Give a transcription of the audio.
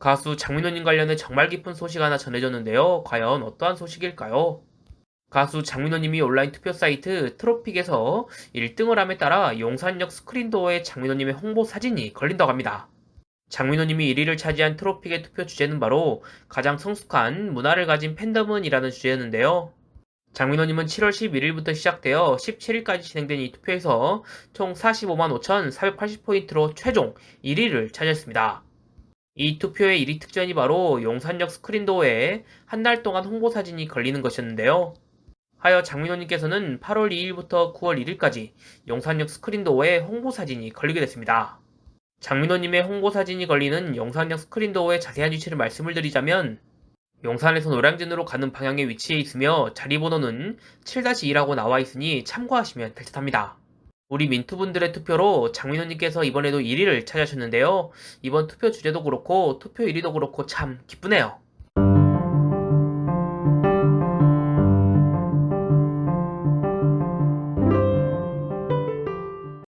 가수 장민호님 관련해 정말 깊은 소식 하나 전해졌는데요. 과연 어떠한 소식일까요? 가수 장민호님이 온라인 투표 사이트 트로픽에서 1등을 함에 따라 용산역 스크린도어에 장민호님의 홍보 사진이 걸린다고 합니다. 장민호님이 1위를 차지한 트로픽의 투표 주제는 바로 가장 성숙한 문화를 가진 팬덤은 이라는 주제였는데요. 장민호님은 7월 11일부터 시작되어 17일까지 진행된 이 투표에서 총 45만 5,480포인트로 최종 1위를 차지했습니다. 이 투표의 1위 특전이 바로 용산역 스크린도어에 한 달 동안 홍보 사진이 걸리는 것이었는데요. 하여 장민호님께서는 8월 2일부터 9월 1일까지 용산역 스크린도어에 홍보 사진이 걸리게 됐습니다. 장민호님의 홍보 사진이 걸리는 용산역 스크린도어의 자세한 위치를 말씀을 드리자면 용산에서 노량진으로 가는 방향에 위치해 있으며 자리 번호는 7-2라고 나와 있으니 참고하시면 될 듯합니다. 우리 민투분들의 투표로 장민호님께서 이번에도 1위를 차지하셨는데요. 이번 투표 주제도 그렇고 투표 1위도 그렇고 참 기쁘네요.